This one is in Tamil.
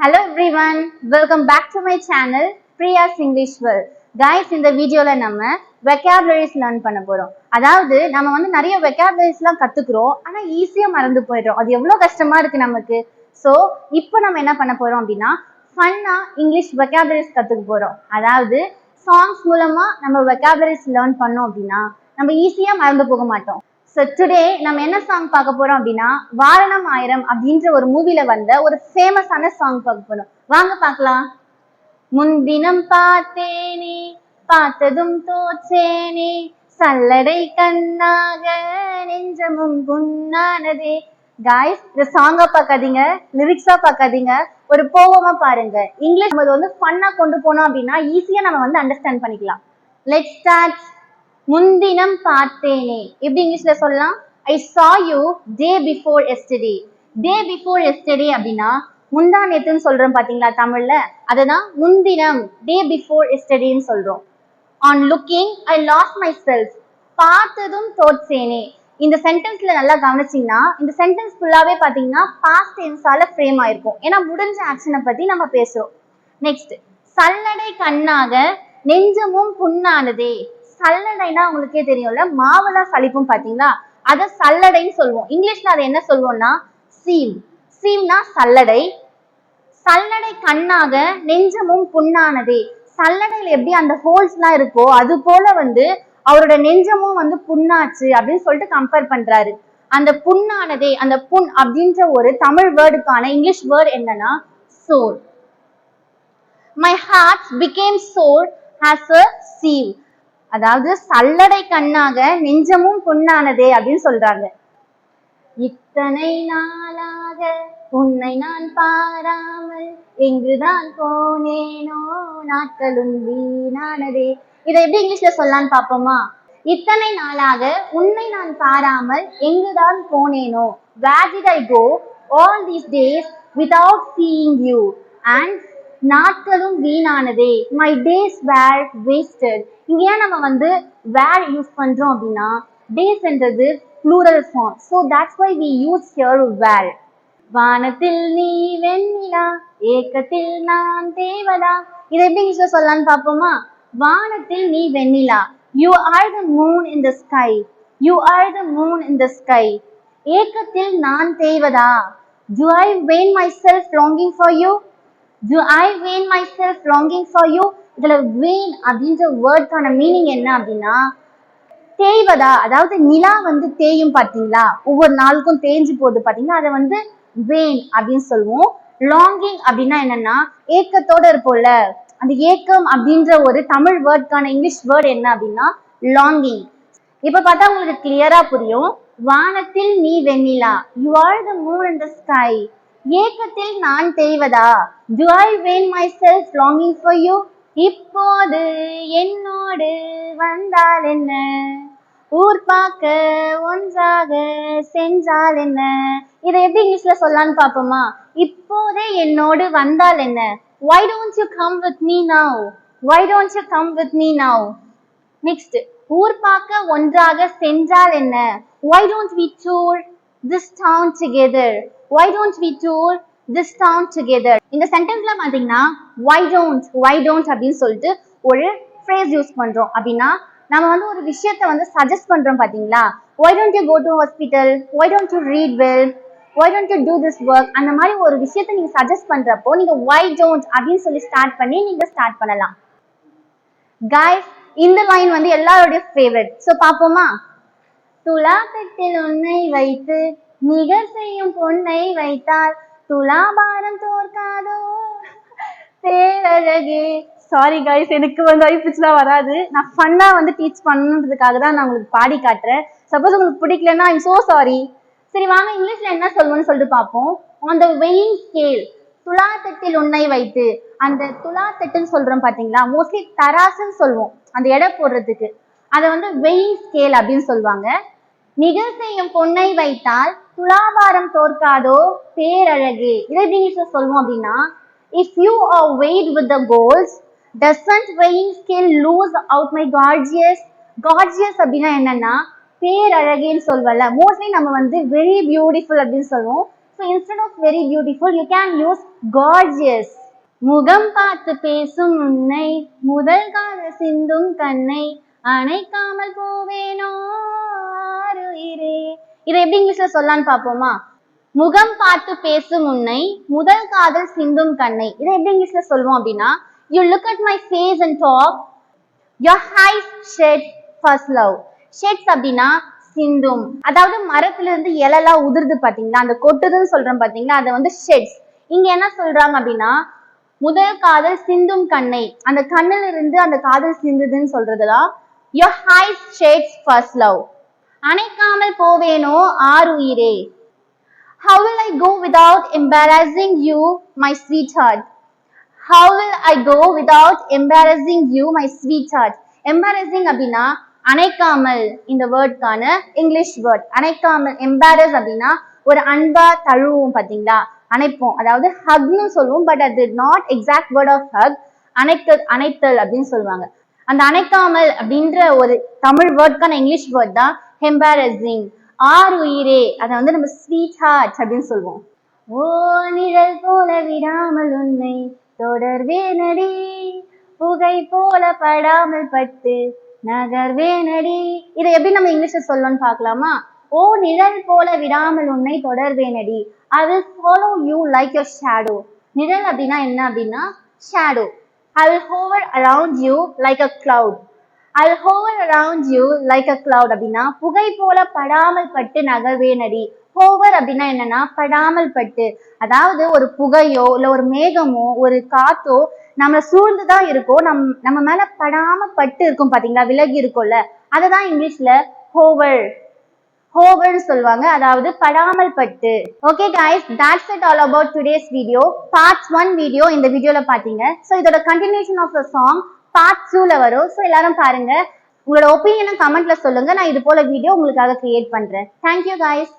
Hello everyone welcome back to my channel Priya's English world guys இந்த வீடியோல நம்ம வெக்காபுலரிஸ் லேர்ன் பண்ண போறோம். அதாவது நம்ம வந்து நிறைய வெக்காபுலரிஸ்லாம் கத்துக்கிறோம் ஆனா ஈஸியா மறந்து போயிடுறோம். அது எவ்வளவு கஷ்டமா இருக்கு நமக்கு? ஸோ இப்போ நம்ம என்ன பண்ண போறோம் அப்படின்னா ஃபன்னா இங்கிலீஷ் வெக்காபுலரிஸ் கத்துக்க போறோம். அதாவது சாங்ஸ் மூலமா நம்ம வெக்காபுலரிஸ் லேர்ன் பண்ணோம் அப்படின்னா நம்ம ஈஸியா மறந்து போக மாட்டோம். ஸோ டுடே நம்ம என்ன சாங் பார்க்க போறோம் அப்படின்னா வாரணம் ஆயிரம் அப்படின்ற ஒரு மூவில வந்த ஒரு ஃபேமஸான சாங் பார்க்க போறோம். வாங்க பார்க்கலாம். முன்தினம் பார்த்தேனே பார்த்ததும் தோச்சேனே சல்லடை கண்ணாக நெஞ்சமும் புண்ணானதே. காய்ஸ் இந்த சாங்கா பார்க்காதீங்க லிரிக்ஸா பார்க்காதீங்க ஒரு போவமா பாருங்க. இங்கிலீஷ் நம்ம வந்து ஃபன்னா கொண்டு போனோம் அப்படின்னா ஈஸியா நம்ம வந்து அண்டர்ஸ்டாண்ட் பண்ணிக்கலாம். லெட் ஸ்டார்ட் முன்தினம் பார்த்தேனே. எப்படி இங்கிலீஷ்ல சொல்லலாம்? I saw you day before yesterday day before yesterday அப்படின்னா முந்தா நேத்துன்னு சொல்றோம் பாத்தீங்களா தமிழ்ல? அதுதான் முன்தினம் டே பிஃபோர் எஸ்டேன்னு சொல்றோம். On looking I lost myself பார்த்ததும் தோற்சேனே இந்த சென்டென்ஸ்ல நல்லா கவனிச்சீங்கன்னா இந்த சென்டென்ஸ் ஃபுல்லாவே பாத்தீங்கன்னா பாஸ்ட் டென்ஸால ஃப்ரேம் ஆயிருக்கும். ஏன்னா முடிஞ்ச ஆக்ஷனை பத்தி நம்ம பேசுறோம். நெக்ஸ்ட் சல்லடை கண்ணாக நெஞ்சமும் புண்ணானதே. சல்லடைனா உங்களுக்கே தெரியும்ல மாவெல்லாம் சலிப்பும் பாத்தீங்களா? அத சல்லடைன்னு சொல்லுவோம். இங்கிலீஷ்ல அதை என்ன சொல்லுவோம்னா? சீம் சீம்னா சல்லடை. சல்லடை கண்ணாக நெஞ்சமும் புண்ணானதே. சல்லடையில எப்படி அந்த ஹோல்ஸ்லாம் இருக்கோ அது போல வந்து அவரோட நெஞ்சமும் வந்து புண்ணாச்சு அப்படின்னு சொல்லிட்டு கம்பேர் பண்றாரு. அந்த புண்ணானதே அந்த புண் அப்படின்ற ஒரு தமிழ் வேர்டுக்கான இங்கிலீஷ் வேர்டு என்னன்னா sore my heart became sore has a sieve அதாவது சல்லடை கண்ணாக நெஞ்சமும் புண்ணானதே அப்படின்னு சொல்றாங்க. இத்தனை நாளாக உன்னை நான் பாராமல் எங்குதான் போனேனோ நாட்களும் வீணானதே. இதை எப்படி இங்கிலீஷ்ல சொல்லலாம்னு பாப்போமா இத்தனை நாளாக உன்னை நான் பாராமல் எங்குதான் போனேனோ where did I go all these days without seeing you and நாட்களும் வீணானதே. மை டேஸ் வேர் வேஸ்டட் இங்க ஏன் நம்ம வந்து வேர் யூஸ் பண்றோம் அப்படின்னா டேஸ்ன்றது plural form so that's why we use here where வானத்தில் நீ வெண்ணிலா ஏக்கத்தில் நான் தேவதா இதை எப்படி இங்கிலீஷ்ல சொல்லலாம்னு பார்ப்போமா? வானத்தில் நீ வெண்ணிலா. You are the moon in the sky you are the moon in the sky ஏக்கத்தில் நான் தேவதா. To I vain myself longing for you to I vain myself longing for you இதுல வெயின் அப்படின்ற வேர்ட்கான மீனிங் என்ன அப்படின்னா தேய்வதா? அதாவது நிலா வந்து தேயும் பாத்தீங்களா ஒவ்வொரு நாளுக்கும் தேஞ்சு போகுது பாத்தீங்களா அதை வந்து வெயின் அப்படின்னு சொல்லுவோம். லாங்கிங் அப்படின்னா என்னன்னா ஏக்கத்தோட இருப்போம்ல. அந்த ஏக்கம் அப்படின்ற ஒரு தமிழ் வேர்ட்கான இங்கிலீஷ் வேர்ட் என்ன அப்படின்னா லாங்கிங் இப்ப பார்த்தா உங்களுக்கு கிளியரா புரியும். வானத்தில் நீ வெண்ணிலா. You are the moon in the sky ஏக்கத்தில் நான் தேய்வதா to I vain myself longing for you இப்போது என்னோடு வந்தால் என்ன? ஊர் பார்க்க ஒன்றாக சென்றால் என்ன? இதை எப்படி இங்கிலீஷ்ல சொல்லலாம்னு பார்ப்போமா? இப்போதே என்னோடு வந்தால் என்ன? Why don't you come with me now why don't you come with me now next ஊர் பார்க்க ஒன்றாக சென்றால் என்ன? Why don't we tour this town together why don't we tour this town together இந்த சென்டென்ஸ்ல பாத்தீங்கன்னா ஒய் டோன்ட் ஒய் டோன்ட் அப்படின்னு சொல்லிட்டு ஒரு ஃப்ரேஸ் யூஸ் பண்றோம். அப்படின்னா நம்ம வந்து ஒரு விஷயத்த வந்து சஜஸ்ட் பண்றோம் பாத்தீங்களா? Why don't you go to hospital why don't you read well why don't you do this work அந்த மாதிரி ஒரு விஷயத்த நீங்க சஜஸ்ட் பண்றப்போ நீங்க ஒய் டோன்ட் அப்படின்னு சொல்லி ஸ்டார்ட் பண்ணி நீங்க ஸ்டார்ட் பண்ணலாம். கைஸ் இந்த லைன் வந்து எல்லாரோடைய ஃபேவரட் ஸோ பார்ப்போமா? துலா தட்டில் உன்னை வைத்து நிகர் செய்யும் பொன்னை வைத்தால் துலாபாரம் தோற்காதோ? பேரழகே சாரி கைஸ் எனக்கு வந்து ஐபிச்லாம் வராது. நான் ஃபன்னாக வந்து டீச் பண்ணணுன்றதுக்காக தான் நான் உங்களுக்கு பாடி காட்டுறேன். சப்போஸ் உங்களுக்கு பிடிக்கலன்னா ஐம் ஸோ சாரி சரி வாங்க இங்கிலீஷில் என்ன சொல்லுவோம்னு சொல்லிட்டு பார்ப்போம். ஆன் த வெயிங் ஸ்கேல் துலாத்தட்டில் உன்னை வைத்து அந்த துலாத்தட்டுன்னு சொல்கிறோம் பார்த்தீங்களா? மோஸ்ட்லி தராசுன்னு சொல்லுவோம். அந்த எடை போடுறதுக்கு. அதை வந்து வெயிங் ஸ்கேல் அப்படின்னு சொல்லுவாங்க. நிகழ் செய்யும் பொன்னை வைத்தால் துலாபாரம் தோற்காதோ பேரழகு. இதை எப்படி சொல்லுவோம் அப்படின்னா if you are weight with the coals doesn't weighing scale lose out my gorgeous gorgeous அப்படின்னா என்னன்னா பேரழகேன்னு சொல்வல மோஸ்ட்லி நம்ம வந்து வெரி பியூட்டிஃபுல் அப்படின்னு சொல்லுவோம். So instead of very beautiful you can use gorgeous முகம் பார்த்து பேசும் உன்னை முதல் கால சிந்தும் தன்னை அணைக்காமல் போவேனோ ஆருயிரே இதை எப்படி இங்கிலீஷ்ல சொல்லலாம்னு பாப்போமா முகம் பார்த்து பேசும் உன்னை முதல் காதல் சிந்தும் கண்ணை. இதை எப்படி இங்கிலீஷ்ல சொல்லுவோம் அப்படின்னா you look at my face and top your high shed first love sheds அப்படின்னா சிந்தும். அதாவது மரத்துல இருந்து இலைலாம் உதிர்ந்து பாத்தீங்களா அந்த கொட்டுதுன்னு சொல்றோம் பாத்தீங்களா அதை வந்து ஷெட்ஸ் இங்க என்ன சொல்றாங்க அப்படின்னா முதல் காதல் சிந்தும் கண்ணை. அந்த கண்ணில் இருந்து அந்த காதல் சிந்துதுன்னு சொல்றதுதான் your high shades first love அணைக்காமல் போவேனோ ஆறுயிரே? How will i go without embarrassing you my sweetheart? How will I go without embarrassing you, my sweetheart? embarrassing அப்படின்னா அணைக்காமல் இந்த வேர்ட்கான இங்கிலீஷ் வேர்ட் அணைக்காமல் எம்பாரஸ் அப்படின்னா ஒரு அன்பா தழுவும் பாத்தீங்களா அணைப்போம். அதாவது ஹக்னு சொல்லுவோம் பட் அது not exact word of hug அணைத்தல் அணைத்தல் அப்படின்னு சொல்லுவாங்க. அந்த அணைக்காமல் அப்படின்ற ஒரு தமிழ் வேர்ட்கான இங்கிலீஷ் வேர்ட் தான் ஹெம்பாரசிங் ஆறு உயிரே அதை வந்து நம்ம ஸ்வீட் ஹார்ட் அப்படின்னு சொல்லுவோம். ஓ நிழல் போல விடாமல் உன்னை தொடர்வேனடி புகை போல படாமல் பட்டு நகர்வேனடி இதை எப்படி நம்ம இங்கிலீஷ்ல சொல்லணும்னு பார்க்கலாமா? ஓ நிழல் போல விடாமல் உன்னை தொடர்வேனடி நடி. அது follow you like your shadow நிழல் அப்படின்னா என்ன அப்படின்னா? Shadow I will hover around you like a cloud. I will hover around you like a cloud அப்படின்னா புகை போல படாமல் பட்டு நகர்வேனடி ஹோவர் அப்படின்னா என்னன்னா படாமல் பட்டு. அதாவது ஒரு புகையோ இல்ல ஒரு மேகமோ ஒரு காத்தோ நம்மளை சூழ்ந்துதான் இருக்கும் நம் நம்ம மேல படாம பட்டு இருக்கும் பாத்தீங்களா? விலகி இருக்கும்ல. அததான் இங்கிலீஷ்ல ஹோவர் ஹோவர்னு சொல்லுவாங்க. அதாவது படாமல் பட்டு okay guys that's it all about today's video parts one video இந்த வீடியோல பாத்தீங்க. ஸோ இதோட continuation of the song part டூல வரும். ஸோ எல்லாரும் பாருங்க. உங்களோட ஒப்பீனியனும் கமெண்ட்ல சொல்லுங்க. நான் இது போல வீடியோ உங்களுக்காக கிரியேட் பண்றேன். Thank you guys.